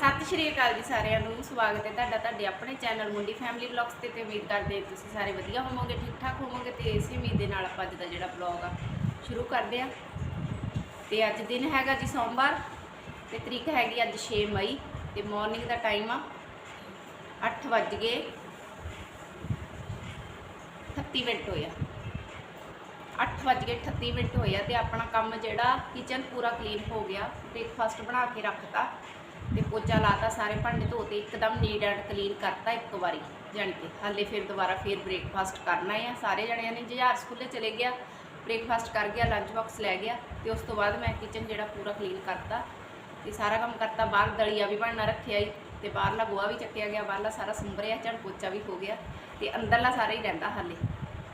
ਸਤਿ ਸ਼੍ਰੀ ਅਕਾਲ ਜੀ ਸਾਰਿਆਂ ਨੂੰ, ਸਵਾਗਤ ਹੈ ਤੁਹਾਡਾ ਤੁਹਾਡੇ ਆਪਣੇ ਚੈਨਲ ਮੁੰਡੀ ਫੈਮਿਲੀ ਵਲੌਗਸ ਤੇ ਤੇ ਉਮੀਦ ਕਰਦੇ ਹਾਂ ਤੁਸੀਂ ਸਾਰੇ ਵਧੀਆ ਹੋਵੋਗੇ ਠੀਕ ਠਾਕ ਹੋਵੋਗੇ ਤੇ ਇਸੇ ਉਮੀਦ ਦੇ ਨਾਲ ਆਪਾਂ ਅੱਜ ਦਾ ਜਿਹੜਾ ਵਲੌਗ ਆ, ਸ਼ੁਰੂ ਕਰਦੇ ਆ ਤੇ ਅੱਜ ਦਿਨ ਹੈਗਾ ਜੀ ਸੋਮਵਾਰ ਤੇ ਤਰੀਕ ਹੈਗੀ ਅੱਜ 6 ਮਈ ਤੇ ਮਾਰਨਿੰਗ ਦਾ ਟਾਈਮ ਆ 8 ਵੱਜ ਗਏ 38 ਮਿੰਟ ਹੋਇਆ 8 ਵੱਜ ਗਏ 38 ਮਿੰਟ ਹੋਇਆ ਤੇ ਆਪਣਾ ਕੰਮ ਜਿਹੜਾ ਕਿਚਨ ਪੂਰਾ ਕਲੀਨ ਹੋ ਗਿਆ ਬ੍ਰੇਕਫਾਸਟ ਬਣਾ ਕੇ ਰੱਖਤਾ। ਤੇ ਪੋਚਾ ਲਾਤਾ, ਸਾਰੇ ਭਾਂਡੇ ਧੋਤੇ, ਇੱਕਦਮ ਨੀਟ ਐਂਡ ਕਲੀਨ ਕਰਤਾ ਇੱਕ ਵਾਰੀ, ਜਾਣੀ ਕਿ। ਹਾਲੇ ਫਿਰ ਦੁਬਾਰਾ ਫਿਰ ਬ੍ਰੇਕਫਾਸਟ ਕਰਨਾ ਹੈ ਸਾਰੇ ਜਣਿਆਂ ਨੇ ਜਹਾਰ ਸਕੂਲੇ ਚਲੇ ਗਿਆ ਬ੍ਰੇਕਫਾਸਟ ਕਰ ਗਿਆ ਲੰਚ ਬਾਕਸ ਲੈ ਗਿਆ ਤੇ ਉਸ ਤੋਂ ਬਾਅਦ ਮੈਂ ਕਿਚਨ ਜਿਹੜਾ ਪੂਰਾ ਕਲੀਨ ਕਰਤਾ ਤੇ ਸਾਰਾ ਕੰਮ ਕਰਤਾ। ਬਾਹਰ ਦਲੀਆ ਵੀ ਬਣਨਾ ਰੱਖਿਆ ਹੀ ਤੇ ਬਾਹਰਲਾ ਗੋਆ ਵੀ ਚੱਕਿਆ ਗਿਆ, ਬਾਹਰਲਾ ਸਾਰਾ ਸੰਭਰਿਆ, ਝੜ ਪੋਚਾ ਵੀ ਹੋ ਗਿਆ ਤੇ ਅੰਦਰਲਾ ਸਾਰਾ ਹੀ ਰਹਿੰਦਾ ਹਾਲੇ।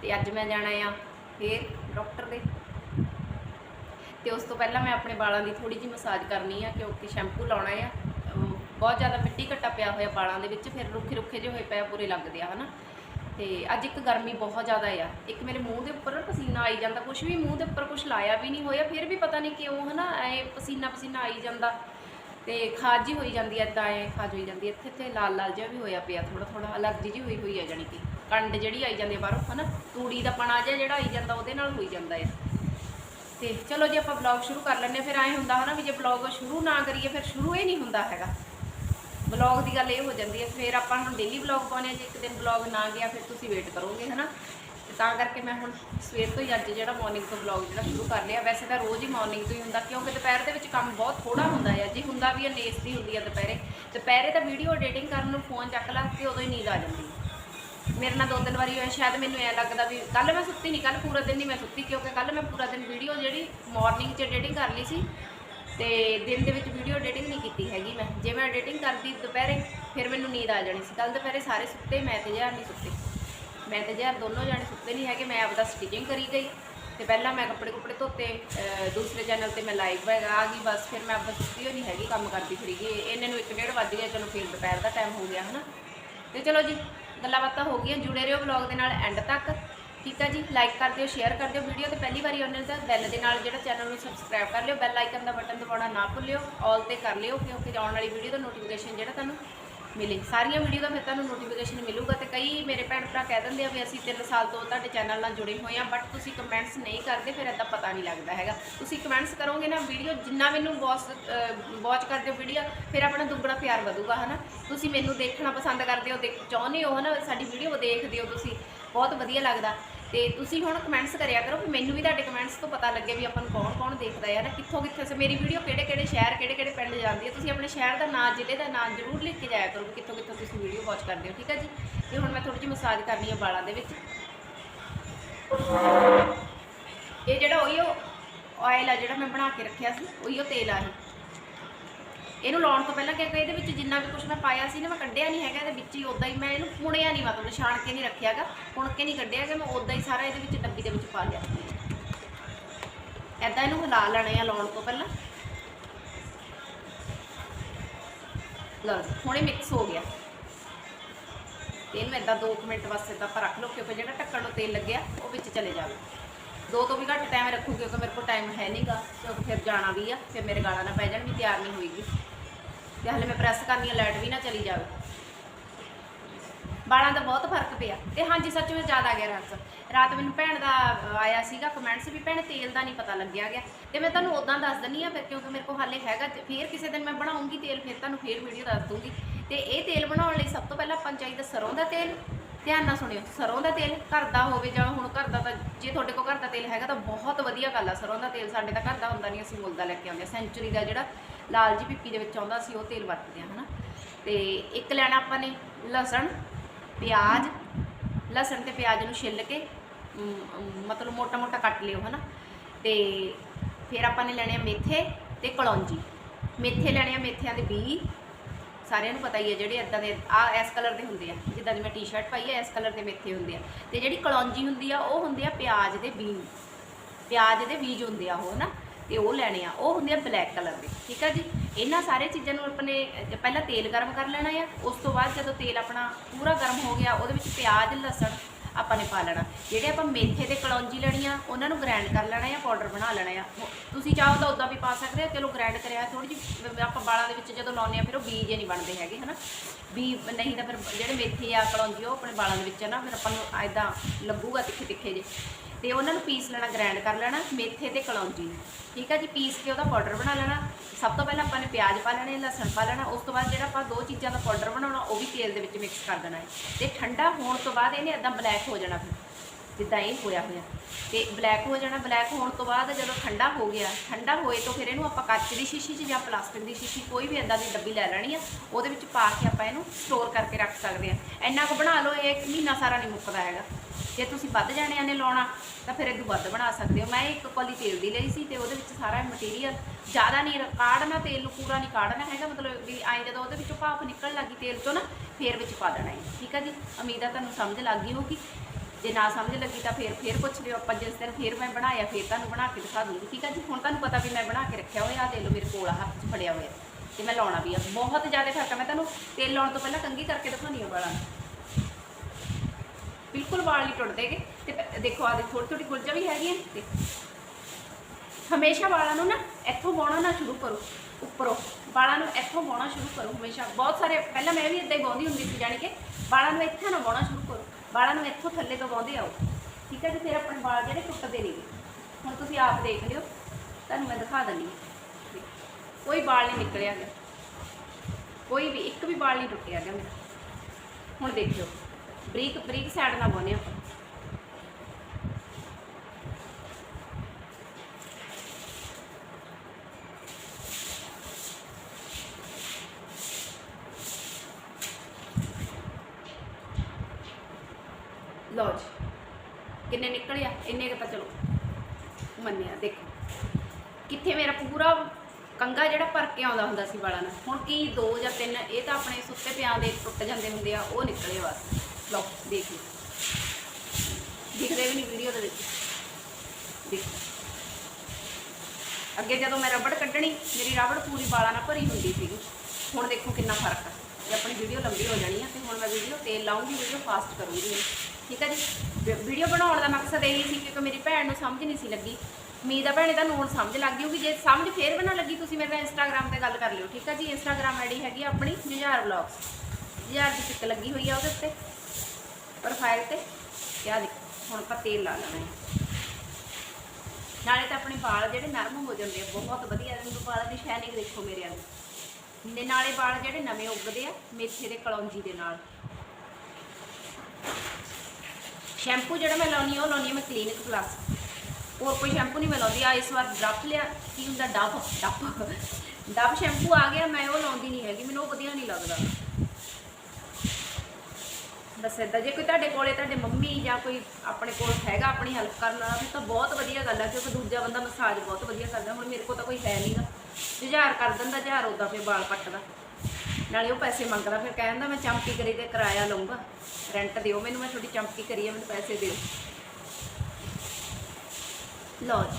ਤੇ ਅੱਜ ਮੈਂ ਜਾਣਾ ਆ ਫੇਰ ਡਾਕਟਰ ਦੇ। ਤੇ ਉਸ ਤੋਂ ਪਹਿਲਾਂ ਮੈਂ ਆਪਣੇ ਵਾਲਾਂ ਦੀ ਥੋੜੀ ਜਿਹੀ ਮਸਾਜ ਕਰਨੀ ਆ, ਕਿਉਂਕਿ ਸ਼ੈਂਪੂ ਲਾਉਣਾ ਆ। ਬਹੁਤ ਜ਼ਿਆਦਾ ਮਿੱਟੀ ਘੱਟਾ ਪਿਆ ਹੋਇਆ ਵਾਲਾਂ ਦੇ ਵਿੱਚ ਫਿਰ ਰੁੱਖੇ ਰੁੱਖੇ ਜਿਹੇ ਹੋਏ ਪਏ ਆ, ਬੁਰੇ ਲੱਗਦੇ ਆ ਹਨਾ? ਤੇ ਅੱਜ ਇੱਕ ਗਰਮੀ ਬਹੁਤ ਜ਼ਿਆਦਾ ਆ। ਇੱਕ ਮੇਰੇ ਮੂੰਹ ਦੇ ਉੱਪਰ ਪਸੀਨਾ ਆਈ ਜਾਂਦਾ ਕੁਝ ਵੀ ਮੂੰਹ ਦੇ ਉੱਪਰ ਕੁਝ ਲਾਇਆ ਵੀ ਨਹੀਂ ਹੋਇਆ ਫਿਰ ਵੀ ਪਤਾ ਨਹੀਂ ਕਿਉਂ ਹਨਾ? ਐ ਪਸੀਨਾ ਪਸੀਨਾ ਆਈ ਜਾਂਦਾ ਤੇ ਖਾਜ ਜੀ ਹੋਈ ਜਾਂਦੀ ਐ ਇਦਾਂ ਐ ਖਾਜ ਹੋਈ ਜਾਂਦੀ ਇੱਥੇ ਇੱਥੇ ਲਾਲ ਲਾਲ ਜਿਹਾ ਵੀ ਹੋਇਆ ਪਿਆ ਥੋੜਾ ਥੋੜਾ ਅਲਰਜੀ ਜੀ ਹੋਈ ਹੋਈ ਆ ਜਾਨੀ ਕਿ ਕੰਡ ਜਿਹੜੀ ਆਈ ਜਾਂਦੀ ਆ ਬਾਹਰੋਂ ਹਨਾ? ਤੂੜੀ ਦਾ ਪਣਾ ਜਿਹਾ ਜਿਹੜਾ ਆਈ ਜਾਂਦਾ ਉਹਦੇ ਨਾਲ ਹੋਈ ਜਾਂਦਾ ਆ। ਤੇ ਚਲੋ ਜੇ ਆਪਾਂ ਬਲੌਗ ਸ਼ੁਰੂ ਕਰ ਲੈਂਦੇ ਹਾਂ ਫਿਰ ਐਂ ਹੁੰਦਾ ਹਨਾ ਵੀ ਜੇ ਬਲੌਗ ਸ਼ੁਰੂ ਨਾ ਕਰੀਏ ਫਿਰ ਸ਼ੁਰੂ ਹੀ ਨਹੀਂ ਹੁੰਦਾ ਹੈਗਾ। ਬਲੌਗ ਦੀ ਗੱਲ ਇਹ ਹੋ ਜਾਂਦੀ ਹੈ, ਫਿਰ ਆਪਾਂ ਹੁਣ ਡੇਲੀ ਬਲੌਗ ਪਾਉਣੇ ਆ ਜੇ ਇੱਕ ਦਿਨ ਬਲੌਗ ਨਾ ਗਿਆ, ਫਿਰ ਤੁਸੀਂ ਵੇਟ ਕਰੋਗੇ, ਹਨਾ? ਤੇ ਤਾਂ ਕਰਕੇ ਮੈਂ ਹੁਣ ਸਵੇਰ ਤੋਂ ਹੀ ਅੱਜ ਜਿਹੜਾ ਮਾਰਨਿੰਗ ਤੋਂ ਬਲੌਗ ਜਿਹੜਾ ਸ਼ੁਰੂ ਕਰ ਲਿਆ। ਵੈਸੇ ਤਾਂ ਰੋਜ਼ ਹੀ ਮਾਰਨਿੰਗ ਤੋਂ ਹੀ ਹੁੰਦਾ, ਕਿਉਂਕਿ ਦੁਪਹਿਰ ਦੇ ਵਿੱਚ ਕੰਮ ਬਹੁਤ ਥੋੜਾ ਹੁੰਦਾ ਹੈ ਜੇ ਹੁੰਦਾ ਵੀ ਹੈ ਨੇਸਤੀ ਹੁੰਦੀ ਹੈ ਦੁਪਹਿਰੇ ਦੁਪਹਿਰੇ ਤਾਂ ਵੀਡੀਓ ਐਡੀਟਿੰਗ ਕਰਨ ਨੂੰ ਫੋਨ ਚੱਕ ਲਾ ਤੇ ਉਦੋਂ ਹੀ ਨੀਂਦ ਆ ਜਾਂਦੀ ਮੇਰੇ ਨਾਲ ਦੋ ਤਿੰਨ ਵਾਰੀ ਹੋਇਆ, ਸ਼ਾਇਦ ਮੈਨੂੰ ਐ ਲੱਗਦਾ ਵੀ ਕੱਲ ਮੈਂ ਸੁੱਤੀ ਨਹੀਂ ਕੱਲ ਪੂਰਾ ਦਿਨ ਨਹੀਂ ਮੈਂ ਸੁੱਤੀ, ਕਿਉਂਕਿ ਕੱਲ ਮੈਂ ਪੂਰਾ ਦਿਨ ਵੀਡੀਓ ਜਿਹੜੀ ਮਾਰਨਿੰਗ 'ਚ ਐਡੀਟਿੰਗ ਕਰ ਲਈ ਸੀ ਤੇ ਦਿਨ ਦੇ ਵਿੱਚ ਵੀਡੀਓ ਐਡੀਟਿੰਗ ਨਹੀਂ ਕੀਤੀ ਹੈਗੀ ਮੈਂ। ਜੇ ਮੈਂ ਐਡੀਟਿੰਗ ਕਰਦੀ ਦੁਪਹਿਰੇ, ਫਿਰ ਮੈਨੂੰ ਨੀਂਦ ਆ ਜਾਣੀ ਸੀ। ਕੱਲ ਦੁਪਹਿਰੇ ਸਾਰੇ ਸੁੱਤੇ, ਮੈਂ ਤੇ ਜਹਰ ਨਹੀਂ ਸੁੱਤੇ। ਮੈਂ ਤੇ ਜਹਰ ਦੋਨੋਂ ਜਾਣੇ ਸੁੱਤੇ ਨਹੀਂ ਹੈਗੇ, ਮੈਂ ਆਪਦਾ ਸਟਿਚਿੰਗ ਕਰੀ ਗਈ। ਤੇ ਪਹਿਲਾਂ ਮੈਂ ਕੱਪੜੇ ਕੁਪੜੇ ਧੋਤੇ ਦੂਸਰੇ ਚੈਨਲ ਤੇ ਮੈਂ ਲਾਈਵ ਹੈਗਾ, ਆ ਗਈ ਬਸ। ਫਿਰ ਮੈਂ ਆਪਦਾ ਸੁੱਤੀ ਹੋਈ ਨਹੀਂ ਹੈਗੀ ਕੰਮ ਕਰਦੀ ਫਿਰੀ ਗਈ ਇਹਨੇ ਨੂੰ 1:30 ਵੱਜ ਗਿਆ, ਚਲੋ ਫਿਰ ਦੁਪਹਿਰ ਦਾ ਟਾਈਮ ਹੋ ਗਿਆ, ਹਨਾ। ਤੇ ਚਲੋ ਜੀ, ਗੱਲਾਂ ਬਾਤਾਂ ਹੋ ਗਈਆਂ। ਜੁੜੇ ਰਹੋ ਵਲੌਗ ਦੇ ਨਾਲ ਐਂਡ ਤੱਕ। ਠੀਕ ਹੈ ਜੀ ਲਾਈਕ ਕਰ ਦਿਓ ਸ਼ੇਅਰ ਕਰ ਦਿਓ ਵੀਡੀਓ ਤੇ ਪਹਿਲੀ ਵਾਰੀ ਆਉਂਦੇ ਤਾਂ ਬੈਲ ਦੇ ਨਾਲ ਜਿਹੜਾ ਚੈਨਲ ਨੂੰ ਸਬਸਕ੍ਰਾਈਬ ਕਰ ਲਿਓ ਬੈਲ ਆਈਕਨ ਦਾ ਬਟਨ ਦਬਾਉਣਾ ਨਾ ਭੁੱਲਿਓ ਆਲ ਤੇ ਕਰ ਲਿਓ, ਕਿਉਂਕਿ ਆਉਣ ਵਾਲੀ ਵੀਡੀਓ ਦਾ ਨੋਟੀਫਿਕੇਸ਼ਨ ਜਿਹੜਾ ਤੁਹਾਨੂੰ ਮਿਲੇ। ਸਾਰੀਆਂ ਵੀਡੀਓ ਦਾ ਫਿਰ ਤੁਹਾਨੂੰ ਨੋਟੀਫਿਕੇਸ਼ਨ ਮਿਲੂਗਾ ਤੇ ਕਈ ਮੇਰੇ ਭੈਣ ਭਰਾ ਕਹਿ ਦਿੰਦੇ ਆ ਵੀ ਅਸੀਂ 3 ਸਾਲ ਤੋਂ ਤੁਹਾਡੇ ਚੈਨਲ ਨਾਲ ਜੁੜੇ ਹੋਏ ਆ ਬਟ ਤੁਸੀਂ ਕਮੈਂਟਸ ਨਹੀਂ ਕਰਦੇ, ਫਿਰ ਏਦਾਂ ਪਤਾ ਨਹੀਂ ਲੱਗਦਾ ਹੈਗਾ। ਤੁਸੀਂ ਕਮੈਂਟਸ ਕਰੋਗੇ ਨਾ ਵੀਡੀਓ ਜਿੰਨਾ ਮੈਨੂੰ ਵਾਚ ਵਾਚ ਕਰਦੇ ਹੋ ਵੀਡੀਓ ਫਿਰ ਆਪਣਾ ਦੁੱਗਣਾ ਪਿਆਰ ਵਧੂਗਾ, ਹਨਾ? ਤੁਸੀਂ ਮੈਨੂੰ ਦੇਖਣਾ ਪਸੰਦ ਕਰਦੇ ਹੋ, ਦੇਖ ਚਾਹੁੰਦੇ ਹੋ, ਹਨਾ? ਸਾਡੀ ਵੀਡੀਓ ਦੇਖਦੇ ਹੋ ਤੁਸੀਂ, ਬਹੁਤ ਵਧੀਆ ਲੱਗਦਾ। ਤੇ ਤੁਸੀਂ ਹੁਣ ਕਮੈਂਟਸ ਕਰਿਆ ਕਰੋ ਕਿ ਮੈਨੂੰ ਵੀ ਤੁਹਾਡੇ ਕਮੈਂਟਸ ਤੋਂ ਪਤਾ ਲੱਗੇ ਵੀ ਆਪਾਂ ਨੂੰ ਕੌਣ ਕੌਣ ਦੇਖਦਾ ਹੈ ਨਾ ਕਿੱਥੋਂ ਕਿੱਥੇ ਸੇ, ਮੇਰੀ ਵੀਡੀਓ ਕਿਹੜੇ ਕਿਹੜੇ ਸ਼ਹਿਰ, ਕਿਹੜੇ ਕਿਹੜੇ ਪਿੰਡ ਜਾਂਦੀ ਹੈ, ਤੁਸੀਂ ਆਪਣੇ ਸ਼ਹਿਰ ਦਾ ਨਾਮ ਜ਼ਿਲ੍ਹੇ ਦਾ ਨਾਮ ਜ਼ਰੂਰ ਲਿਖ ਕੇ ਜਾਇਆ ਕਰੋ ਕਿ ਕਿੱਥੋਂ ਕਿੱਥੋਂ ਤੁਸੀਂ ਵੀਡੀਓ ਵਾਚ ਕਰਦੇ ਹੋ, ਠੀਕ ਹੈ ਜੀ? ਤੇ ਹੁਣ ਮੈਂ ਥੋੜੀ ਜਿਹੀ ਮਸਾਜ ਕਰਨੀ ਹੈ ਵਾਲਾਂ ਦੇ ਵਿੱਚ। ਇਹ ਜਿਹੜਾ ਉਹੀ ਆਇਲ ਆ ਜਿਹੜਾ ਮੈਂ ਬਣਾ ਕੇ ਰੱਖਿਆ ਸੀ, ਉਹੀ ਉਹ ਤੇਲ ਆ ਇਹ। ਇਹਨੂੰ ਲਾਉਣ ਤੋਂ ਪਹਿਲਾਂ ਕਿਉਂਕਿ ਇਹਦੇ ਵਿੱਚ ਜਿੰਨਾ ਵੀ ਕੁਝ ਮੈਂ ਪਾਇਆ ਸੀ ਨਾ ਮੈਂ ਕੱਢਿਆ ਨਹੀਂ ਹੈਗਾ ਇਹਦੇ ਵਿੱਚ ਹੀ ਉਦਾਂ ਹੀ ਮੈਂ ਇਹਨੂੰ ਪੁਣਿਆ ਨਹੀਂ ਮਤਲਬ ਛਾਣ ਕੇ ਨਹੀਂ ਰੱਖਿਆਗਾ ਪੁਣ ਕੇ ਨਹੀਂ ਕੱਢਿਆ ਮੈਂ ਉਦਾਂ ਹੀ ਸਾਰਾ ਇਹਦੇ ਵਿੱਚ ਡੱਬੀ ਦੇ ਵਿੱਚ ਪਾ ਲਿਆ। ਐਦਾਂ ਇਹਨੂੰ ਹਿਲਾ ਲੈਣੇ ਆ ਲਾਉਣ ਤੋਂ ਪਹਿਲਾਂ। ਲਓ ਜੀ, ਮਿਕਸ ਹੋ ਗਿਆ। ਤੇ ਇਹਨੂੰ ਐਦਾਂ 2 ਮਿੰਟ ਬਸ ਐਦਾਂ ਆਪਾਂ ਰੱਖ ਲਓ ਕਿਉਂਕਿ ਜਿਹੜਾ ਢੱਕਣ ਨੂੰ ਤੇਲ ਲੱਗਿਆ ਉਹ ਵਿੱਚ ਚਲੇ ਜਾਵੇ। ਦੋ ਤੋਂ ਵੀ ਘੱਟ ਟਾਈਮ ਰੱਖੂ ਕਿਉਂਕਿ ਮੇਰੇ ਕੋਲ ਟਾਈਮ ਹੈ ਨਹੀਂਗਾ ਕਿਉਂਕਿ ਫਿਰ ਜਾਣਾ ਵੀ ਆ ਫਿਰ ਮੇਰੇ ਗਾਲਾਂ ਨਾ ਪੈ ਜਾਣ ਵੀ ਤਿਆਰ ਨਹੀਂ ਹੋਏਗੀ ਤੇ ਹਲੇ ਮੈਂ ਪ੍ਰੈਸ ਕਰਨੀ ਆ, ਲਾਈਟ ਵੀ ਨਾ ਚਲੀ ਜਾਵੇ। ਬਾਲਾਂ ਦਾ ਬਹੁਤ ਫ਼ਰਕ ਪਿਆ। ਤੇ ਹਾਂਜੀ, ਸੱਚ ਵਿੱਚ ਜ਼ਿਆਦਾ ਗਿਆ ਰਾਤ। ਰਾਤ ਮੈਨੂੰ ਭੈਣ ਦਾ ਆਇਆ ਸੀਗਾ ਕਮੈਂਟਸ ਵੀ, ਭੈਣ ਤੇਲ ਦਾ ਨਹੀਂ ਪਤਾ ਲੱਗਿਆ ਗਿਆ। ਤੇ ਮੈਂ ਤੁਹਾਨੂੰ ਉਦਾਂ ਦੱਸ ਦਿੰਨੀ ਆ ਫਿਰ, ਕਿਉਂਕਿ ਮੇਰੇ ਕੋਲ ਹਾਲੇ ਹੈਗਾ ਫਿਰ ਕਿਸੇ ਦਿਨ ਮੈਂ ਬਣਾਉਂਗੀ ਤੇਲ, ਫਿਰ ਤੁਹਾਨੂੰ ਫਿਰ ਵੀਡੀਓ ਦੱਸ ਦੂੰਗੀ। ਤੇ ਇਹ ਤੇਲ ਬਣਾਉਣ ਲਈ ਸਭ ਤੋਂ ਪਹਿਲਾਂ ਆਪਾਂ ਨੂੰ ਚਾਹੀਦਾ ਸਰੋਂ ਦਾ ਤੇਲ। ਧਿਆਨ ਨਾਲ ਸੁਣਿਓ, ਸਰੋਂ ਦਾ ਤੇਲ ਘਰ ਦਾ ਹੋਵੇ ਜਾਂ ਹੁਣ ਘਰ ਦਾ ਤਾਂ ਜੇ ਤੁਹਾਡੇ ਕੋਲ ਘਰ ਦਾ ਤੇਲ ਹੈਗਾ ਤਾਂ ਬਹੁਤ ਵਧੀਆ ਗੱਲ ਆ। ਸਰੋਂ ਦਾ ਤੇਲ ਸਾਡੇ ਤਾਂ ਘਰ ਦਾ ਹੁੰਦਾ ਨਹੀਂ ਅਸੀਂ ਮੁੱਲ ਦਾ ਲੈ ਕੇ ਆਉਂਦੇ ਆ ਸੈਂਚੁਰੀ ਦਾ ਜਿਹੜਾ ਲਾਲ ਜੀ ਪਿੱਪੀ ਦੇ ਵਿੱਚ ਆਉਂਦਾ ਸੀ, ਉਹ ਤੇਲ ਵਰਤਦੇ ਆ, ਹਨਾ? ਤੇ ਇੱਕ ਲੈਣਾ ਆਪਾਂ ਨੇ ਲਸਣ, ਪਿਆਜ਼, ਲਸਣ ਤੇ ਪਿਆਜ਼ ਨੂੰ ਛਿੱਲ ਕੇ ਮਤਲਬ ਮੋਟਾ ਮੋਟਾ ਕੱਟ ਲਿਓ, ਹਨਾ? ਤੇ ਫਿਰ ਆਪਾਂ ਨੇ ਲੈਣੇ ਆ ਮੇਥੇ ਤੇ ਕਲੌਂਜੀ। ਮੇਥੇ ਲੈਣੇ ਆ ਮੇਥਿਆਂ ਦੇ ਬੀ। ਸਾਰਿਆਂ ਨੂੰ ਪਤਾ ਹੀ ਹੈ ਜਿਹੜੇ ਇਦਾਂ ਦੇ, ਆ ਇਸ ਕਲਰ ਦੇ ਹੁੰਦੇ ਆ। ਜਿੱਦਾਂ ਦੀ ਮੈਂ ਟੀ-ਸ਼ਰਟ ਪਾਈ ਆ, ਇਸ ਕਲਰ ਦੇ ਮੇਥੇ ਹੁੰਦੇ ਆ। ਤੇ ਜਿਹੜੀ ਕਲੌਂਜੀ ਹੁੰਦੀ ਆ, ਉਹ ਹੁੰਦੀ ਆ ਪਿਆਜ਼ ਦੇ ਬੀ ਪਿਆਜ਼ ਦੇ ਬੀਜ ਹੁੰਦੇ ਆ ਉਹ ਨਾ ਤੇ ਉਹ ਲੈਣੇ ਆ, ਉਹ ਹੁੰਦੇ ਆ ਬਲੈਕ ਕਲਰ ਦੇ, ਠੀਕ ਆ ਜੀ? ਇਹਨਾਂ ਸਾਰੇ ਚੀਜ਼ਾਂ ਨੂੰ ਆਪਣੇ ਪਹਿਲਾਂ ਤੇਲ ਗਰਮ ਕਰ ਲੈਣਾ ਆ, ਉਸ ਤੋਂ ਬਾਅਦ ਜਦੋਂ ਤੇਲ ਆਪਣਾ ਪੂਰਾ ਗਰਮ ਹੋ ਗਿਆ, ਉਹਦੇ ਵਿੱਚ ਪਿਆਜ਼, ਲਸਣ ਆਪਾਂ ਨੇ ਪਾ ਲੈਣਾ। ਜਿਹੜੇ ਆਪਾਂ ਮੇਥੇ ਤੇ ਕਲੌਂਜੀ ਲੈਣੀ ਆ, ਉਹਨਾਂ ਨੂੰ ਗ੍ਰਾਈਂਡ ਕਰ ਲੈਣਾ ਆ ਪਾਊਡਰ ਬਣਾ ਲੈਣਾ ਆ। ਤੁਸੀਂ ਚਾਹੋ ਤਾਂ ਉਦਾਂ ਵੀ ਪਾ ਸਕਦੇ ਹੋ, ਚਲੋ ਗ੍ਰਾਈਂਡ ਕਰਿਆ ਥੋੜੀ ਜਿਹੀ ਆਪਾਂ ਬਾਲਾਂ ਦੇ ਵਿੱਚ ਜਦੋਂ ਲਾਉਂਦੇ ਆ, ਫਿਰ ਉਹ ਬੀਜ ਨਹੀਂ ਬਣਦੇ ਹੈਗੇ, ਹਨਾ? ਵੀ ਨਹੀਂ ਤਾਂ ਫਿਰ ਜਿਹੜੇ ਮੇਥੇ ਆ ਕਲੌਂਜੀ ਉਹ ਆਪਣੇ ਬਾਲਾਂ ਦੇ ਵਿੱਚ ਨਾ, ਫਿਰ ਆਪਾਂ ਨੂੰ ਐਦਾਂ ਲੱਗੂਗਾ ਤਿੱਖੇ ਤਿੱਖੇ ਜੇ ਤੇ ਉਹਨਾਂ ਨੂੰ ਪੀਸ ਲੈਣਾ ਗ੍ਰਾਈਂਡ ਕਰ ਲੈਣਾ, ਮੇਥੇ ਤੇ ਕਲੌਂਜੀ ਨੂੰ। ਠੀਕ ਆ ਜੀ, ਪੀਸ ਕੇ ਉਹਦਾ ਪਾਊਡਰ ਬਣਾ ਲੈਣਾ। ਸਭ ਤੋਂ ਪਹਿਲਾਂ ਆਪਾਂ ਨੇ ਪਿਆਜ਼ ਪਾ ਲੈਣੇ, ਲਸਣ ਪਾ ਲੈਣਾ, ਉਸ ਤੋਂ ਬਾਅਦ ਜਿਹੜਾ ਆਪਾਂ ਦੋ ਚੀਜ਼ਾਂ ਦਾ ਪਾਊਡਰ ਬਣਾਉਣਾ, ਉਹ ਵੀ ਤੇਲ ਦੇ ਵਿੱਚ ਮਿਕਸ ਕਰ ਦੇਣਾ ਹੈ। ਤੇ ਠੰਡਾ ਹੋਣ ਤੋਂ ਬਾਅਦ ਇਹਨੇ ਇਦਾਂ ਬਲੈਕ ਹੋ ਜਾਣਾ ਫਿਰ। ਜਿੱਦਾਂ ਇਹ ਹੋਇਆ ਹੋਇਆ। ਤੇ ਬਲੈਕ ਹੋ ਜਾਣਾ ਬਲੈਕ ਹੋਣ ਤੋਂ ਬਾਅਦ ਜਦੋਂ ਠੰਡਾ ਹੋ ਗਿਆ, ਠੰਡਾ ਹੋਏ ਤੋਂ ਫਿਰ ਇਹਨੂੰ ਆਪਾਂ ਕੱਚ ਦੀ ਸ਼ੀਸ਼ੀ 'ਚ ਜਾਂ ਪਲਾਸਟਿਕ ਦੀ ਸ਼ੀਸ਼ੀ, ਕੋਈ ਵੀ ਇਦਾਂ ਦੀ ਡੱਬੀ ਲੈ ਲੈਣੀ ਆ, ਉਹਦੇ ਵਿੱਚ ਪਾ ਕੇ ਆਪਾਂ ਇਹਨੂੰ ਸਟੋਰ ਕਰਕੇ ਰੱਖ ਸਕਦੇ ਆ। ਇੰਨਾ ਕੁ ਬਣਾ ਲਓ, ਇਹ ਇੱਕ ਮਹੀਨਾ ਸਾਰਾ ਨਹੀਂ ਮੁੱਕਦਾ ਹੈਗਾ। ਜੇ ਤੁਸੀਂ ਵੱਧ ਜਾਣਿਆਂ ਨੇ ਲਾਉਣਾ, ਤਾਂ ਫਿਰ ਇਹ ਵੱਧ ਬਣਾ ਸਕਦੇ ਹੋ। ਮੈਂ ਇੱਕ ਕੋਲੀ ਤੇਲ ਦੀ ਲਈ ਸੀ ਤੇ ਉਹਦੇ ਵਿੱਚ ਸਾਰਾ ਮਟੀਰੀਅਲ ਜ਼ਿਆਦਾ ਨਹੀਂ ਕਾੜਨਾ ਤੇਲ ਨੂੰ ਪੂਰਾ ਨਹੀਂ ਕਾੜਨਾ ਹੈਗਾ, ਮਤਲਬ ਵੀ ਐਂ ਜਦੋਂ ਉਹਦੇ ਵਿੱਚੋਂ ਭਾਫ ਨਿਕਲਣ ਲੱਗੀ ਤੇਲ ਚੋਂ ਨਾ, ਫੇਰ ਵਿੱਚ ਪਾ ਦੇਣਾ ਹੈ। ਠੀਕ ਹੈ ਜੀ? ਉਮੀਦ ਆ ਤੁਹਾਨੂੰ ਸਮਝ ਲੱਗ ਗਈ ਹੋਊਗੀ। ਜੇ ਨਾ ਸਮਝ ਲੱਗੀ ਤਾਂ ਫੇਰ ਫੇਰ ਪੁੱਛ ਲਿਓ। ਆਪਾਂ ਜਿਸ ਦਿਨ ਫੇਰ ਮੈਂ ਬਣਾਇਆ, ਫੇਰ ਤੁਹਾਨੂੰ ਬਣਾ ਕੇ ਦਿਖਾ ਦੂੰਗੀ। ਠੀਕ ਆ ਜੀ? ਹੁਣ ਤੁਹਾਨੂੰ ਪਤਾ ਵੀ ਮੈਂ ਬਣਾ ਕੇ ਰੱਖਿਆ ਹੋਇਆ ਆ ਦੇ ਲਓ ਮੇਰੇ ਕੋਲ ਆ ਹੱਥ 'ਚ ਫੜਿਆ ਹੋਇਆ। ਤੇ ਮੈਂ ਲਾਉਣਾ ਵੀ ਆ। ਬਹੁਤ ਜ਼ਿਆਦਾ ਫ਼ਰਕ ਆ। ਮੈਂ ਤੁਹਾਨੂੰ ਤੇਲ ਲਾਉਣ ਤੋਂ ਪਹਿਲਾਂ ਕੰਗੀ ਕਰਕੇ ਦਿਖਾਉਣੀ ਆ ਵਾਲਾਂ ਨੂੰ। ਬਿਲਕੁਲ ਵਾਲ ਨਹੀਂ ਟੁੱਟਦੇਗੇ ਤੇ ਦੇਖੋ ਆ ਦੇ ਥੋੜੀ ਥੋੜੀ ਗੁਲਜਾ ਵੀ ਹੈਗੀਆਂ। ਤੇ ਹਮੇਸ਼ਾ ਵਾਲਾਂ ਨੂੰ ਨਾ ਇੱਥੋਂ ਵਾਉਣਾ ਨਾ ਸ਼ੁਰੂ ਕਰੋ। ਉੱਪਰੋਂ। ਵਾਲਾਂ ਨੂੰ ਇੱਥੋਂ ਵਾਉਣਾ ਸ਼ੁਰੂ ਕਰੋ ਹਮੇਸ਼ਾ। ਬਹੁਤ ਸਾਰੇ, ਪਹਿਲਾਂ ਮੈਂ ਵੀ ਇਦਾਂ ਹੀ ਵਾਉਂਦੀ ਹੁੰਦੀ ਸੀ, ਜਾਣੀ ਕਿ ਵਾਲਾਂ ਨੂੰ ਇੱਥੇ ਨਾ ਵਾਉਣਾ ਸ਼ੁਰੂ ਕਰੋ। ਵਾਲਾਂ ਨੂੰ ਇੱਥੋਂ ਥੱਲੇ ਤੋਂ ਵਾਉਂਦੇ ਆਓ। ਠੀਕ ਹੈ ਜੀ, ਫਿਰ ਆਪਣੇ ਵਾਲ ਜਿਹੜੇ ਟੁੱਟਦੇ ਨੇਗੇ ਹੁਣ ਤੁਸੀਂ ਆਪ ਦੇਖ ਲਿਓ। ਤੁਹਾਨੂੰ ਮੈਂ ਦਿਖਾ ਦਿੰਦੀ ਹਾਂ। ਕੋਈ ਵਾਲ ਨਹੀਂ ਨਿਕਲਿਆ ਗਿਆ। ਕੋਈ ਵੀ, ਇੱਕ ਵੀ ਵਾਲ ਨਹੀਂ ਟੁੱਟਿਆ ਗਿਆ ਮੇਰਾ। ਹੁਣ ਦੇਖਿਓ। ਬਰੀਕ ਬਰੀਕ ਸਾਈਡ ਨਾਲ ਪਾਉਂਦੇ ਆਪਾਂ ਲਓ ਜੀ, ਕਿੰਨੇ ਨਿਕਲਿਆ ਇੰਨੇ ਕੁ ਤਾਂ ਚਲੋ। ਮੰਨਿਆ, ਦੇਖੋ। ਕਿੱਥੇ ਮੇਰਾ ਪੂਰਾ ਕੰਗਾ ਜਿਹੜਾ ਭਰ ਕੇ ਆਉਂਦਾ ਹੁੰਦਾ ਸੀ ਵਾਲਾਂ ਨਾਲ। ਹੁਣ ਕੀ ਦੋ ਜਾਂ ਤਿੰਨ, ਇਹ ਤਾਂ ਆਪਣੇ ਸੁੱਤੇ ਪਿਆਂ ਦੇ ਟੁੱਟ ਜਾਂਦੇ ਹੁੰਦੇ ਆ, ਉਹ ਨਿਕਲੇ ਬਸ। ਲਓ, ਦੇਖ ਲਓ। ਦਿਖਦੇ ਵੀ ਨਹੀਂ ਵੀਡੀਓ ਦੇ ਵਿੱਚ। ਦੇਖੋ। ਅੱਗੇ ਜਦੋਂ ਮੈਂ ਰਬੜ ਕੱਢਣੀ, ਮੇਰੀ ਰਬੜ ਪੂਰੀ ਵਾਲਾਂ ਨਾਲ ਭਰੀ ਹੁੰਦੀ ਸੀਗੀ। ਹੁਣ ਦੇਖੋ ਕਿੰਨਾ ਫ਼ਰਕ ਆ। ਇਹ ਆਪਣੀ ਵੀਡੀਓ ਲੰਬੀ ਹੋ ਜਾਣੀ ਆ ਤੇ ਹੁਣ ਮੈਂ ਵੀਡੀਓ ਤੇਲ ਲਾਉਂਗੀ, ਵੀਡੀਓ ਫਾਸਟ ਕਰੂੰਗੀ। ਠੀਕ ਹੈ ਜੀ? ਵੀਡੀਓ ਬਣਾਉਣ ਦਾ ਮਕਸਦ ਇਹੀ ਸੀ ਕਿਉਂਕਿ ਮੇਰੀ ਭੈਣ ਨੂੰ ਸਮਝ ਨਹੀਂ ਸੀ ਲੱਗੀ। ਉਮੀਦ ਆ ਭੈਣੇ ਤੁਹਾਨੂੰ ਹੁਣ ਸਮਝ ਲੱਗ ਗਈ ਹੋਊਗੀ। ਜੇ ਸਮਝ ਫੇਰ ਵੀ ਨਾ ਲੱਗੀ, ਤੁਸੀਂ ਮੇਰੇ ਨਾਲ ਇੰਸਟਾਗ੍ਰam ਤੇ ਗੱਲ ਕਰ ਲਿਓ, ਠੀਕ ਹੈ ਜੀ? ਇੰਸਟਾਗ੍ਰam ਆਈਡੀ ਹੈਗੀ ਆਪਣੀ ਜੁਝਾਰ ਵਲੌਗਸ ਜੁਝਾਰ ਦੀ ਪਿਕ ਲੱਗੀ ਹੋਈ ਆ ਉਹਦੇ ਉੱਤੇ। ਪ੍ਰੋਫਾਈਲ ਤੇ। ਕਿਆ ਦੇਖੋ, ਹੁਣ ਆਪਾਂ ਤੇਲ ਲਾ ਲੈਣਾ ਹੈ। ਨਾਲੇ ਤਾਂ ਆਪਣੇ ਵਾਲ ਜਿਹੜੇ ਨਰਮ ਹੋ ਜਾਂਦੇ ਆ, ਬਹੁਤ ਵਧੀਆ ਮੈਨੂੰ ਵਾਲਾਂ ਦੀ ਸ਼ਾਈਨਿੰਗ ਦੇਖੋ ਮੇਰੇ ਵਾਲੇ। ਨਾਲੇ ਵਾਲ ਜਿਹੜੇ ਨਵੇਂ ਉੱਗਦੇ ਆ, ਮੇਥੇ ਦੇ ਕਲੌਂਜੀ ਦੇ ਨਾਲ। ਸ਼ੈਂਪੂ ਜਿਹੜਾ ਮੈਂ ਲਾਉਣੀ ਆ, ਉਹ ਲਾਉਣੀ ਆ ਮੈਂ ਕਲੀਨਿਕ ਪਲੱਸ। ਹੋਰ ਕੋਈ ਸ਼ੈਂਪੂ ਨਹੀਂ ਮੈਂ ਲਾਉਂਦੀ ਆ ਇਸ ਵਾਰ ਡੱਫ ਲਿਆ, ਕੀ ਹੁੰਦਾ, ਡੱਫ ਡੱਫ। ਡੱਬ ਸ਼ੈਂਪੂ ਆ ਗਿਆ, ਮੈਂ ਉਹ ਲਾਉਂਦੀ ਨਹੀਂ ਹੈਗੀ, ਮੈਨੂੰ ਉਹ ਵਧੀਆ ਨਹੀਂ ਲੱਗਦਾ। ਬਸ ਏਦਾਂ, ਜੇ ਕੋਈ ਤੁਹਾਡੇ ਕੋਲੇ, ਤੁਹਾਡੇ ਮੰਮੀ ਜਾਂ ਕੋਈ ਆਪਣੇ ਕੋਲ ਹੈਗਾ, ਆਪਣੀ ਹੈਲਪ ਕਰਨ ਵਾਲਾ, ਫਿਰ ਤਾਂ ਬਹੁਤ ਵਧੀਆ ਗੱਲ ਆ, ਕਿਉਂਕਿ ਦੂਜਾ ਬੰਦਾ ਮਸਾਜ ਬਹੁਤ ਵਧੀਆ ਕਰਦਾ, ਹੁਣ ਮੇਰੇ ਕੋਲ ਤਾਂ ਕੋਈ ਹੈ ਨਹੀਂਗਾ ਜੁਝਾਰ ਕਰ ਦਿੰਦਾ ਜੁਝਾਰ ਉਦਾਂ ਫਿਰ ਵਾਲ ਪੱਟਦਾ ਨਾਲੇ ਉਹ ਪੈਸੇ ਮੰਗਦਾ, ਫਿਰ ਕਹਿੰਦਾ ਮੈਂ ਚਮਕੀ ਕਰੀ ਤੇ ਕਿਰਾਇਆ ਲਊਂਗਾ। ਰੈਂਟ ਦਿਓ ਮੈਨੂੰ, ਮੈਂ ਤੁਹਾਡੀ ਚਮਕੀ ਕਰੀ ਆ ਮੈਨੂੰ ਪੈਸੇ ਦਿਓ। ਲਓ ਜੀ।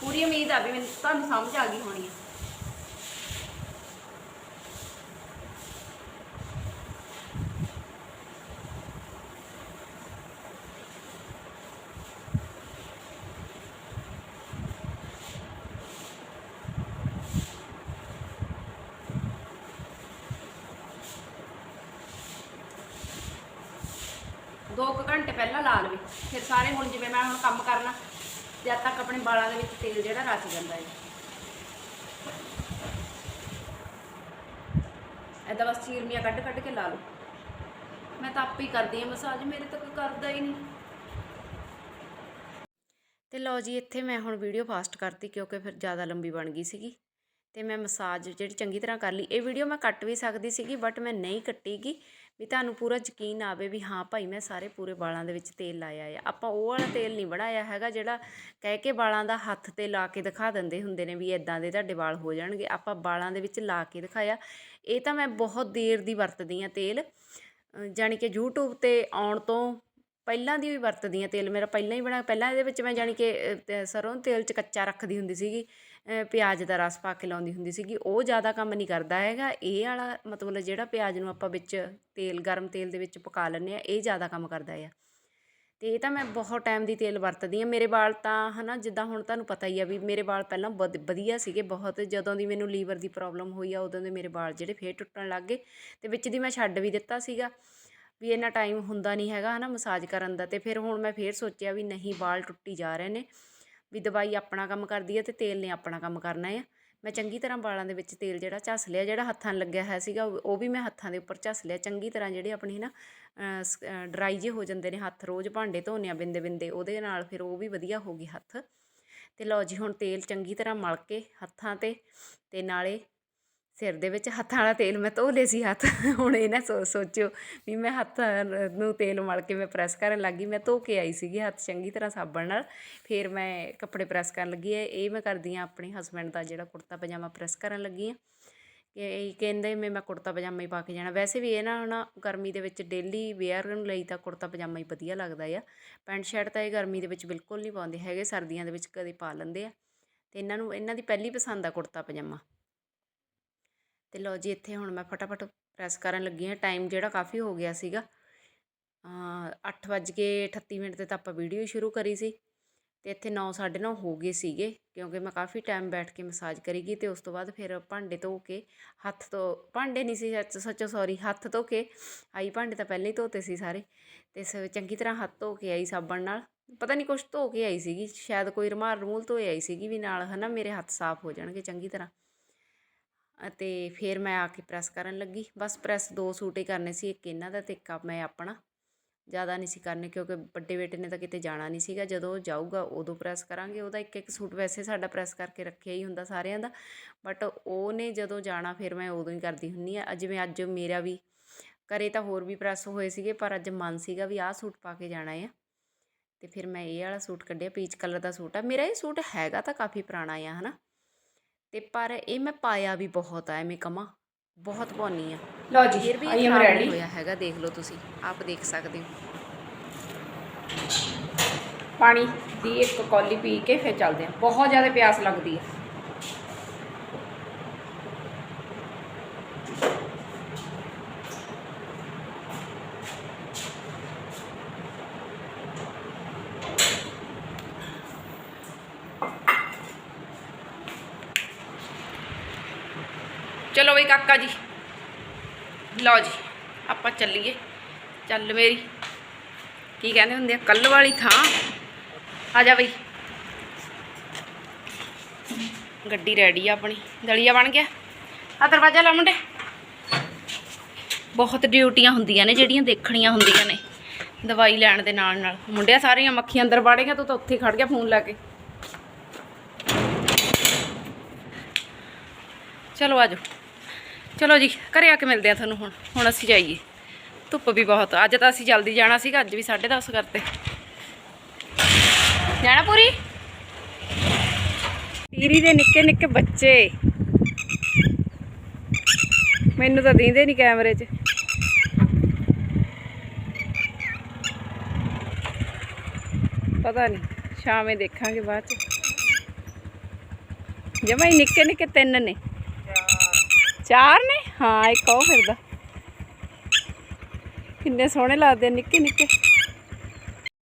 ਪੂਰੀ ਉਮੀਦ ਆ ਵੀ ਮੈਨੂੰ ਤੁਹਾਨੂੰ ਸਮਝ ਆ ਗਈ ਹੋਣੀ ਆ। ਦੋ ਘੰਟੇ ਪਹਿਲਾਂ ਲਾ ਲਵੇ। ਫਿਰ ਸਾਰੇ ਹੁਣ ਜਿਵੇਂ ਮੈਂ ਹੁਣ ਕੰਮ ਕਰਨਾ, ਜਦ ਤੱਕ ਆਪਣੇ ਵਾਲਾਂ ਦੇ ਵਿੱਚ ਤੇਲ ਜਿਹੜਾ ਰਚ ਜਾਂਦਾ ਹੈ ਐਦਾਂ ਬਸ ਚੀਰਮੀਆਂ ਕੱਢ ਕੱਢ ਕੇ ਲਾ ਲਓ। ਮੈਂ ਤਾਂ ਆਪੇ ਹੀ ਕਰਦੀ ਹਾਂ ਮਸਾਜ, ਮੇਰੇ ਤਾਂ ਕੋਈ ਕਰਦਾ ਹੀ ਨਹੀਂ। ਤੇ ਲਓ ਜੀ, ਇੱਥੇ ਮੈਂ ਹੁਣ ਵੀਡੀਓ ਫਾਸਟ ਕਰਤੀ ਕਿਉਂਕਿ ਫਿਰ ਜ਼ਿਆਦਾ ਲੰਬੀ ਬਣ ਗਈ ਸੀਗੀ। ਤੇ ਮੈਂ ਮਸਾਜ ਜਿਹੜੀ ਚੰਗੀ ਤਰ੍ਹਾਂ ਕਰ ਲਈ। ਇਹ ਵੀਡੀਓ ਮੈਂ ਕੱਟ ਵੀ ਸਕਦੀ ਸੀਗੀ, ਬਟ ਮੈਂ ਨਹੀਂ ਕੱਟੀਗੀ। ਵੀ ਤੁਹਾਨੂੰ ਪੂਰਾ ਯਕੀਨ ਆਵੇ ਵੀ ਹਾਂ ਭਾਈ ਮੈਂ ਸਾਰੇ ਪੂਰੇ ਵਾਲਾਂ ਦੇ ਵਿੱਚ ਤੇਲ ਲਾਇਆ ਆ। ਆਪਾਂ ਉਹ ਵਾਲਾ ਤੇਲ ਨਹੀਂ ਬਣਾਇਆ ਹੈਗਾ ਜਿਹੜਾ ਕਹਿ ਕੇ ਵਾਲਾਂ ਦਾ ਹੱਥ ਤੇ ਲਾ ਕੇ ਦਿਖਾ ਦਿੰਦੇ ਹੁੰਦੇ ਨੇ ਵੀ ਇਦਾਂ ਦੇ ਤੁਹਾਡੇ ਵਾਲ ਹੋ ਜਾਣਗੇ। ਆਪਾਂ ਵਾਲਾਂ ਦੇ ਵਿੱਚ ਲਾ ਕੇ ਦਿਖਾਇਆ। ਇਹ ਤਾਂ ਮੈਂ ਬਹੁਤ ਦੇਰ ਦੀ ਵਰਤਦੀ ਆ ਤੇਲ। ਅ, ਜਾਣੀ ਕਿ YouTube ਤੇ ਆਉਣ ਤੋਂ ਪਹਿਲਾਂ ਦੀ ਵੀ ਵਰਤਦੀ ਆ ਤੇਲ। ਮੇਰਾ ਪਹਿਲਾਂ ਹੀ ਬਣਾ ਪਹਿਲਾਂ ਇਹਦੇ ਵਿੱਚ ਮੈਂ ਜਾਣੀ ਕਿ ਅ, ਸਰੋਂ ਤੇਲ ਚ ਕੱਚਾ ਰੱਖਦੀ ਹੁੰਦੀ ਸੀਗੀ। ਪਿਆਜ਼ ਦਾ ਰਸ ਪਾ ਕੇ ਲਾਉਂਦੀ ਹੁੰਦੀ ਸੀਗੀ, ਉਹ ਜ਼ਿਆਦਾ ਕੰਮ ਨਹੀਂ ਕਰਦਾ ਹੈਗਾ। ਇਹ ਵਾਲਾ ਮਤਲਬ ਜਿਹੜਾ ਪਿਆਜ਼ ਨੂੰ ਆਪਾਂ ਵਿੱਚ ਤੇਲ, ਗਰਮ ਤੇਲ ਦੇ ਵਿੱਚ ਪਕਾ ਲੈਂਦੇ ਆ ਇਹ ਜ਼ਿਆਦਾ ਕੰਮ ਕਰਦਾ ਆ। ਤੇ ਇਹ ਤਾਂ ਮੈਂ ਬਹੁਤ ਟਾਈਮ ਦੀ ਤੇਲ ਵਰਤਦੀ ਆ ਮੇਰੇ ਵਾਲ ਤਾਂ ਹਨਾ, ਜਿੱਦਾਂ ਹੁਣ ਤੁਹਾਨੂੰ ਪਤਾ ਹੀ ਆ ਵੀ ਮੇਰੇ ਵਾਲ ਪਹਿਲਾਂ ਵਧ- ਵਧੀਆ ਸੀਗੇ, ਬਹੁਤ ਜਦੋਂ ਦੀ ਮੈਨੂੰ ਲੀਵਰ ਦੀ ਪ੍ਰੋਬਲਮ ਹੋਈ ਆ, ਉਦੋਂ ਦੇ ਮੇਰੇ ਵਾਲ ਜਿਹੜੇ ਫੇਰ ਟੁੱਟਣ ਲੱਗ ਗਏ ਤੇ ਵਿੱਚ ਦੀ ਮੈਂ ਛੱਡ ਵੀ ਦਿੱਤਾ ਸੀਗਾ। ਵੀ ਇੰਨਾ ਟਾਈਮ ਹੁੰਦਾ ਨਹੀਂ ਹੈਗਾ ਹਨਾ ਮਸਾਜ ਕਰਨ ਦਾ ਤੇ ਫਿਰ ਹੁਣ ਮੈਂ ਫੇਰ ਸੋਚਿਆ ਵੀ ਨਹੀਂ, ਵਾਲ ਟੁੱਟੀ ਜਾ ਰਹੇ ਨੇ। ਵੀ ਦਵਾਈ ਆਪਣਾ ਕੰਮ ਕਰਦੀ ਹੈ ਤੇ ਤੇਲ ਨੇ ਆਪਣਾ ਕੰਮ ਕਰਨਾ ਆ ਮੈਂ ਚੰਗੀ ਤਰ੍ਹਾਂ ਵਾਲਾਂ ਦੇ ਵਿੱਚ ਤੇਲ ਜਿਹੜਾ ਝੱਸ ਲਿਆ, ਜਿਹੜਾ ਹੱਥਾਂ ਨੂੰ ਲੱਗਿਆ ਹੋਇਆ ਸੀਗਾ, ਉਹ ਵੀ ਮੈਂ ਹੱਥਾਂ ਦੇ ਉੱਪਰ ਝੱਸ ਲਿਆ। ਚੰਗੀ ਤਰ੍ਹਾਂ ਜਿਹੜੇ ਆਪਣੀ ਨਾ ਡਰਾਈ ਜੇ ਹੋ ਜਾਂਦੇ ਨੇ ਹੱਥ, ਰੋਜ਼ ਭਾਂਡੇ ਧੋਨੇ ਆ ਬਿੰਦੇ ਬਿੰਦੇ, ਉਹਦੇ ਨਾਲ ਫਿਰ ਉਹ ਵੀ ਵਧੀਆ ਹੋ ਗਈ ਹੱਥ। ਤੇ ਲਓ ਜੀ, ਹੁਣ ਤੇਲ ਚੰਗੀ ਤਰ੍ਹਾਂ ਮਲ ਕੇ ਹੱਥਾਂ ਤੇ ਤੇ ਨਾਲੇ ਸਿਰ ਦੇ ਵਿੱਚ ਹੱਥਾਂ ਵਾਲਾ ਤੇਲ ਮੈਂ ਧੋ ਲਏ ਸੀ ਹੱਥ। ਹੁਣ ਇਹ ਨਾ ਸੋ, ਸੋਚਿਓ ਵੀ ਮੈਂ ਹੱਥ ਨੂੰ ਤੇਲ ਮਲ ਕੇ ਮੈਂ ਪ੍ਰੈਸ ਕਰਨ ਲੱਗੀ। ਮੈਂ ਧੋ ਕੇ ਆਈ ਸੀਗੀ ਹੱਥ ਚੰਗੀ ਤਰ੍ਹਾਂ ਸਾਬਣ ਨਾਲ। ਫਿਰ ਮੈਂ ਕੱਪੜੇ ਪ੍ਰੈਸ ਕਰਨ ਲੱਗੀ ਐ। ਇਹ ਮੈਂ ਕਰਦੀ ਆ ਆਪਣੇ ਹਸਬੈਂਡ ਦਾ ਜਿਹੜਾ ਕੁੜਤਾ ਪਜਾਮਾ ਪ੍ਰੈਸ ਕਰਨ ਲੱਗੀ ਆ। ਕਿ ਇਹ ਕਹਿੰਦੇ ਮੈਂ ਮੈਂ ਕੁੜਤਾ ਪਜਾਮਾ ਹੀ ਪਾ ਕੇ ਜਾਣਾ। ਵੈਸੇ ਵੀ ਇਹ ਨਾ ਹੁਣ ਗਰਮੀ ਦੇ ਵਿੱਚ ਡੇਲੀ ਵੇਅਰ ਨੂੰ ਲਈ ਤਾਂ ਕੁੜਤਾ ਪਜਾਮਾ ਹੀ ਵਧੀਆ ਲੱਗਦਾ ਆ। ਪੈਂਟ ਸ਼ਰਟ ਤਾਂ ਇਹ ਗਰਮੀ ਦੇ ਵਿੱਚ ਬਿਲਕੁਲ ਨਹੀਂ ਪਾਉਂਦੇ ਹੈਗੇ। ਸਰਦੀਆਂ ਦੇ ਵਿੱਚ ਕਦੇ ਪਾ ਲੈਂਦੇ ਆ। ਤੇ ਇਹਨਾਂ ਨੂੰ, ਇਹਨਾਂ ਦੀ ਪਹਿਲੀ ਪਸੰਦ ਆ ਕੁੜਤਾ ਪਜਾਮਾ। ਤੇ ਲਓ ਜੀ, ਇੱਥੇ ਹੁਣ ਮੈਂ ਫਟਾਫਟ ਪ੍ਰੈਸ ਕਰਨ ਲੱਗੀ ਹਾਂ। ਟਾਈਮ ਜਿਹੜਾ ਕਾਫੀ ਹੋ ਗਿਆ ਸੀਗਾ। ਅੱਠ ਵੱਜ ਕੇ 38 ਮਿੰਟ ਤੇ ਤਾਂ ਆਪਾਂ ਵੀਡੀਓ ਸ਼ੁਰੂ ਕਰੀ ਸੀ ਤੇ ਇੱਥੇ 9:30 ਹੋ ਗਏ ਸੀਗੇ, ਕਿਉਂਕਿ ਮੈਂ ਕਾਫੀ ਟਾਈਮ ਬੈਠ ਕੇ ਮਸਾਜ ਕਰੀਗੀ ਤੇ ਉਸ ਤੋਂ ਬਾਅਦ ਫਿਰ ਭਾਂਡੇ ਧੋ ਕੇ ਹੱਥ ਤੋਂ ਭਾਂਡੇ ਨਹੀਂ ਸੀ ਸੱਚ, ਸੱਚੋ ਸੌਰੀ ਹੱਥ ਧੋ ਕੇ ਆਈ, ਭਾਂਡੇ ਤਾਂ ਪਹਿਲਾਂ ਹੀ ਧੋਤੇ ਸੀ ਸਾਰੇ ਤੇ ਸ ਚੰਗੀ ਤਰ੍ਹਾਂ ਹੱਥ ਧੋ ਕੇ ਆਈ ਸਾਬਣ ਨਾਲ। ਪਤਾ ਨਹੀਂ ਕੁਛ ਧੋ ਕੇ ਆਈ ਸੀਗੀ, ਸ਼ਾਇਦ ਕੋਈ ਰੁਮਾਲ ਰਮੂਲ ਧੋਏ ਆਈ ਸੀਗੀ ਵੀ ਨਾਲ, ਹਨਾ ਮੇਰੇ ਹੱਥ ਸਾਫ਼ ਹੋ ਜਾਣਗੇ ਚੰਗੀ ਤਰ੍ਹਾਂ। ਅਤੇ ਫਿਰ ਮੈਂ ਆ ਕੇ ਪ੍ਰੈਸ ਕਰਨ ਲੱਗੀ। ਬਸ ਪ੍ਰੈਸ ਦੋ ਸੂਟ ਹੀ ਕਰਨੇ ਸੀ, ਇੱਕ ਇਹਨਾਂ ਦਾ ਅਤੇ ਇੱਕ ਮੈਂ ਆਪਣਾ। ਜ਼ਿਆਦਾ ਨਹੀਂ ਸੀ ਕਰਨੇ ਕਿਉਂਕਿ ਵੱਡੇ ਬੇਟੇ ਨੇ ਤਾਂ ਕਿਤੇ ਜਾਣਾ ਨਹੀਂ ਸੀਗਾ। ਜਦੋਂ ਜਾਊਗਾ, ਉਦੋਂ ਪ੍ਰੈਸ ਕਰਾਂਗੇ। ਉਹਦਾ ਇੱਕ ਇੱਕ ਸੂਟ ਵੈਸੇ ਸਾਡਾ ਪ੍ਰੈਸ ਕਰਕੇ ਰੱਖਿਆ ਹੀ ਹੁੰਦਾ ਸਾਰਿਆਂ ਦਾ। ਬਟ ਉਹਨੇ ਜਦੋਂ ਜਾਣਾ, ਫਿਰ ਮੈਂ ਉਦੋਂ ਹੀ ਕਰਦੀ ਹੁੰਨੀ ਆ ਜਿਵੇਂ ਅੱਜ ਮੇਰਾ ਵੀ ਕਰੇ ਤਾਂ ਹੋਰ ਵੀ ਪ੍ਰੈਸ ਹੋਏ ਸੀਗੇ, ਪਰ ਅੱਜ ਮਨ ਸੀਗਾ ਵੀ ਆਹ ਸੂਟ ਪਾ ਕੇ ਜਾਣਾ ਆ। ਤੇ ਫਿਰ ਮੈਂ ਇਹ ਵਾਲਾ ਸੂਟ ਕੱਢਿਆ, ਪੀਚ ਕਲਰ ਦਾ ਸੂਟ ਆ। ਮੇਰਾ ਇਹ ਸੂਟ ਹੈਗਾ ਤਾਂ ਕਾਫੀ ਪੁਰਾਣਾ ਆ, ਹਨਾ? ਤੇ ਪਰ ਇਹ ਮੈਂ ਪਾਇਆ ਵੀ ਬਹੁਤ ਆ ਐਵੇਂ ਕਮਾ ਬਹੁਤ ਪਾਉਣੀ ਆ। ਲਓ ਫਿਰ ਵੀ ਆਈ ਐਮ ਰੈਡੀ। ਹੋਇਆ ਹੈਗਾ ਦੇਖ ਲਓ ਤੁਸੀਂ ਆਪ ਦੇਖ ਸਕਦੇ ਹੋ। ਪਾਣੀ ਦੀ ਇੱਕ ਕੌਲੀ ਪੀ ਕੇ ਫਿਰ ਚੱਲਦੇ ਆ ਬਹੁਤ ਜ਼ਿਆਦਾ ਪਿਆਸ ਲੱਗਦੀ ਹੈ ਚਲੋ ਬਈ ਕਾਕਾ ਜੀ। ਲਓ ਜੀ, ਆਪਾਂ ਚੱਲੀਏ। ਚੱਲ ਮੇਰੀ। ਕੀ ਕਹਿੰਦੇ ਹੁੰਦੇ ਆ? ਕੱਲ ਵਾਲੀ ਥਾਂ। ਆ ਜਾ ਬਈ। ਗੱਡੀ ਰੈਡੀ ਆ ਆਪਣੀ। ਦਲੀਆ ਬਣ ਗਿਆ। ਆ ਦਰਵਾਜ਼ਾ ਲਾ ਮੁੰਡੇ। ਬਹੁਤ ਡਿਊਟੀਆਂ ਹੁੰਦੀਆਂ ਨੇ, ਜਿਹੜੀਆਂ ਦੇਖਣੀਆਂ ਹੁੰਦੀਆਂ ਨੇ। ਦਵਾਈ ਲੈਣ ਦੇ ਨਾਲ ਨਾਲ। ਮੁੰਡਿਆ ਸਾਰੀਆਂ ਮੱਖੀਆਂ ਅੰਦਰ ਵੜੇਗਾ ਤੂੰ ਤਾਂ ਉੱਥੇ ਖੜ ਗਿਆ ਫੋਨ ਲੈ ਕੇ। ਚਲੋ ਆਜੋ ਚਲੋ ਜੀ, ਘਰੇ ਆ ਕੇ ਮਿਲਦੇ ਆ ਤੁਹਾਨੂੰ ਹੁਣ। ਹੁਣ ਅਸੀਂ ਜਾਈਏ। ਧੁੱਪ ਵੀ ਬਹੁਤ ਅੱਜ ਤਾਂ ਅਸੀਂ ਜਲਦੀ ਜਾਣਾ ਸੀਗਾ, ਅੱਜ ਵੀ 10:30 ਕਰਤੇ। ਜਾਣਾ ਪੂਰੀ? ਪੀਰੀ ਦੇ ਨਿੱਕੇ ਨਿੱਕੇ ਬੱਚੇ। ਮੈਨੂੰ ਤਾਂ ਦਿੰਦੇ ਨਹੀਂ ਕੈਮਰੇ 'ਚ। ਪਤਾ ਨਹੀਂ ਸ਼ਾਮੇ ਦੇਖਾਂਗੇ ਬਾਅਦ 'ਚ। ਜਮਾ ਨਿੱਕੇ ਨਿੱਕੇ ਤਿੰਨ ਨੇ। ਚਾਰ ਨੇ? ਹਾਂ ਇੱਕ ਉਹ ਫਿਰਦਾ ਕਿੰਨੇ ਸੋਹਣੇ ਲੱਗਦੇ ਨਿੱਕੇ ਨਿੱਕੇ